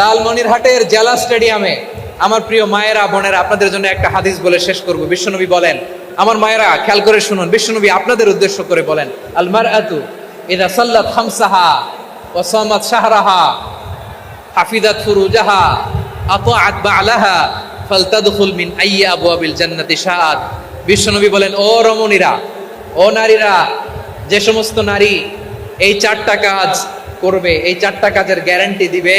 লালমনিরহাটের জেলা স্টেডিয়ামে আমার প্রিয় মায়েরা, বোনেরা, আপনাদের জন্য একটা হাদিস বলে শেষ করব। বিশ্বনবী বলেন, আমার মায়েরা, খেয়াল করে শুনুন, বিশ্বনবী আপনাদের উদ্দেশ্য করে বলেন আলমার আতু ইদা সাল্লাত খামসাহা ওয়া সামাত শাহরাহা হাফিদাত ফুরুজাহা আতাআত বালাহা ফালতাদখুল মিন আবু আবিল জান্নাতি শাআত। বিশ্বনবী বলেন, ও রমণীরা, ও নারীরা, যে সমস্ত নারী এই চারটা কাজ করবে, এই চারটা কাজের গ্যারান্টি দিবে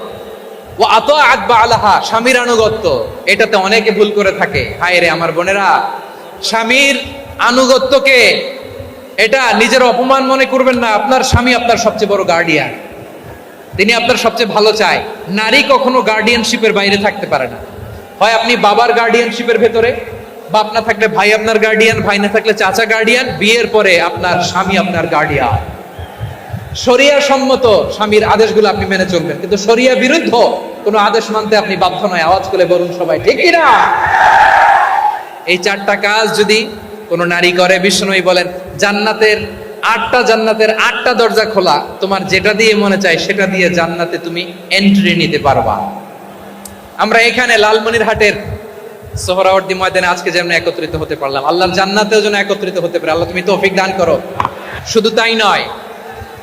ও আত আকবা আলাহা স্বামীর আনুগত্য। এটাতে অনেকে ভুল করে থাকে। হায় রে আমার বোনেরা, স্বামীর আনুগত্যকে এটা নিজের অপমান মনে করবেন না। আপনার স্বামী আপনার সবচেয়ে বড় গার্ডিয়ান তিনি আপনার সবচেয়ে ভালো চায়। নারী কখনো গার্ডিয়ানশিপের বাইরে থাকতে পারে না। হয় আপনি বাবার গার্ডিয়ানশিপের ভেতরে, বাপ না থাকলে ভাই আপনার গার্ডিয়ান ভাই না থাকলে চাচা গার্ডিয়ান বিয়ের পরে আপনার স্বামী আপনার গার্ডিয়ান শরিয়া সম্মত স্বামীর আদেশগুলো আপনি মেনে চলবেন। কিন্তু শরিয়া বিরুদ্ধ কোনো আদেশ মানতে আপনি বাধ্য নয়। আওয়াজ করে বলুন সবাই, ঠিক কি না? এই চারটা কাজ যদি কোনো নারী করে, বিষ্ণুই বলেন, জান্নাতের আটটা জান্নাতের আটটা দরজা খোলা, তোমার যেটা দিয়ে মনে চায় সেটা দিয়ে জান্নাতে তুমি এন্ট্রি নিতে পারবা। আমরা এখানে লালমনির হাটের সোহরাওয়ার্দী ময়দানে আজকে যেমন একত্রিত হতে পারলাম, আল্লাহর জান্নাতেও যেন একত্রিত হতে পারে। আল্লাহ তুমি তৌফিক দান করো। শুধু তাই নয়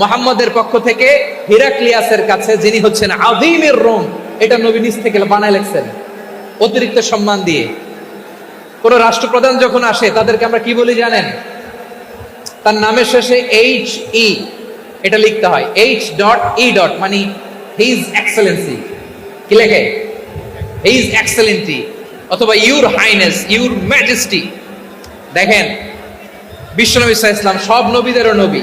মোহাম্মদের পক্ষ থেকে হিরাক্লিয়াসের কাছে যিনি হচ্ছেন আদিমের রোম, এটা নবী নিজ থেকে বানায় লেখছেন। অতিরিক্ত সম্মান দিয়ে। কোন রাষ্ট্রপ্রধান যখন আসে, তাদেরকে আমরা কি বলি জানেন? তার নামের শেষে এইচ ই এটা লিখতে হয়। এইচ ডট ই ডট মানে হিজ এক্সেলেন্সি কি লেখে? হিজ এক্সেলেন্সি অথবা ইউর হাইনেস ইউর ম্যাজেস্টি দেখেন, বিশ্বনবী ইসলাম সব নবীদেরও নবী।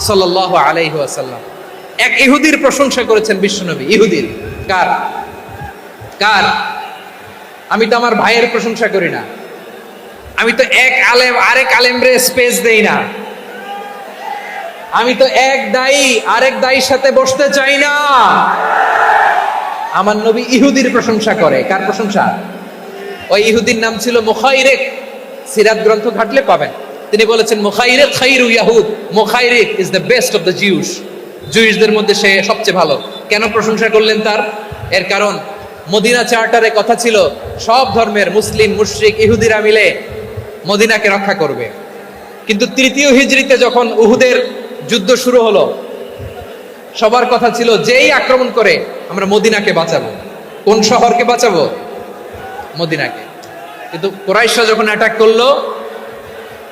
সাল্লাহ আলাইহি আসাল্লাম এক ইহুদির প্রশংসা করেছেন বিশ্বনবী। ইহুদির। কার? কার? আমি তো আমার ভাইয়ের প্রশংসা করি না। আমি তো এক আলেম, আরেক আলেমরে স্পেস দেই না। আমি তো এক দায়ী, আরেক দায়ীর সাথে বসতে চাই না। আমার নবী ইহুদির প্রশংসা করে। কার প্রশংসা? ওই ইহুদির নাম ছিল মুখাইরেক। সিরাত গ্রন্থ ঘাটলে পাবেন। তিনি বলেছেন মুখাইরেক খাইরু ইয়াহুদ। মুখাইরেক is the best of the Jews জুইসদের মধ্যে সে সবচেয়ে ভালো। কেন প্রশংসা করলেন তার? এর কারণ, মদিনা চার্টারে কথা ছিল, সব ধর্মের মুসলিম, মুশরিক, ইহুদিরা মিলে মদিনাকে রক্ষা করবে। কিন্তু তৃতীয় হিজরিতে যখন উহুদের যুদ্ধ শুরু হলো, সবার কথা ছিল, যেই আক্রমণ করে, আমরা মদিনাকে বাঁচাবো। কোন শহরকে বাঁচাবো? মদিনাকে। কিন্তু কোরাইশা যখন অ্যাটাক করল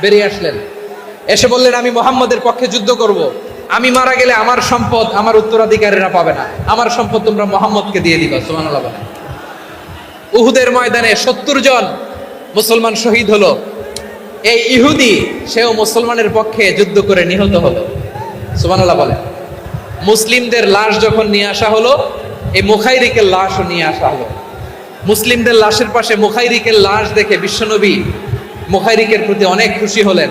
বেরিয়ে আসলেন। এসে বললেন, আমি মোহাম্মদের পক্ষে যুদ্ধ করব। আমি মারা গেলে আমার সম্পদ আমার উত্তরাধিকারীরা পাবে না। আমার সম্পদ তোমরা মোহাম্মদকে দিয়ে দিবা। বলেন। উহুদের ময়দানে সত্তর জন মুসলমান শহীদ হলো। এই ইহুদি, সেও মুসলমানের পক্ষে যুদ্ধ করে নিহত হলো। সুবহানাল্লাহ বলেন। মুসলিমদের লাশ যখন নিয়ে আসা হলো, এই মুখাইরিকের লাশও নিয়ে আসা হলো। মুসলিমদের লাশের পাশে মুখাইরিকের লাশ দেখে বিশ্বনবী মুখাইরিকের প্রতি অনেক খুশি হলেন।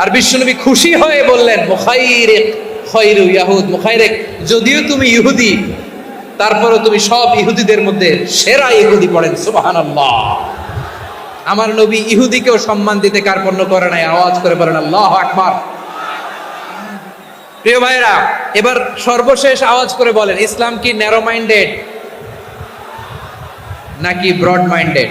আর বিশ্বনবী খুশি হয়ে বললেন, মুখাইরিক খৈরু ইয়াহুদ, মুখাইরিক, যদিও তুমি ইহুদি, তারপরও তুমি সব ইহুদিদের মধ্যে সেরা ইহুদি পড়েন, সুবহানাল্লাহ। আমার নবী ইহুদিকেও সম্মান দিতে কার্পণ্য করে নাই, আওয়াজ করে বলেন, আল্লাহ আকবার। প্রিয় ভাইরা এবার সর্বশেষ আওয়াজ করে বলেন, ইসলাম কি ন্যারো মাইন্ডেড নাকি ব্রড মাইন্ডেড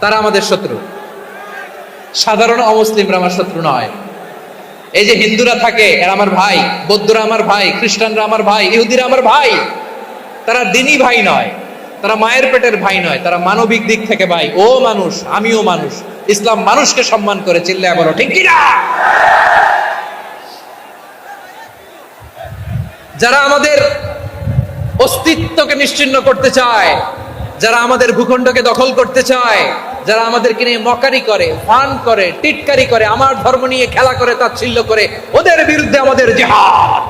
তারা আমাদের শত্রু। সাধারণ অমুসলিমরা আমার শত্রু নয়। এই যে হিন্দুরা থাকে, এরা আমার ভাই, বৌদ্ধরা আমার ভাই, খ্রিস্টানরা আমার ভাই, ইহুদিরা আমার ভাই, তারা দিনই ভাই নয়। তারা মায়ের পেটের ভাই নয়, তারা মানবিক দিক থেকে ভাই। ও মানুষ, আমিও মানুষ। ইসলাম মানুষকে সম্মান করে চিল্লায় বলো, ঠিক কিনা যারা আমাদের অস্তিত্বকে নিশ্চিন্ন করতে চায় যারা আমাদের ভূখণ্ডকে দখল করতে চায়, যারা আমাদেরকে নিয়ে মকারি করে, ফান করে, টিটকারি করে, আমার ধর্ম নিয়ে খেলা করে, তাচ্ছিল্য করে, ওদের বিরুদ্ধে আমাদের জেহাদ।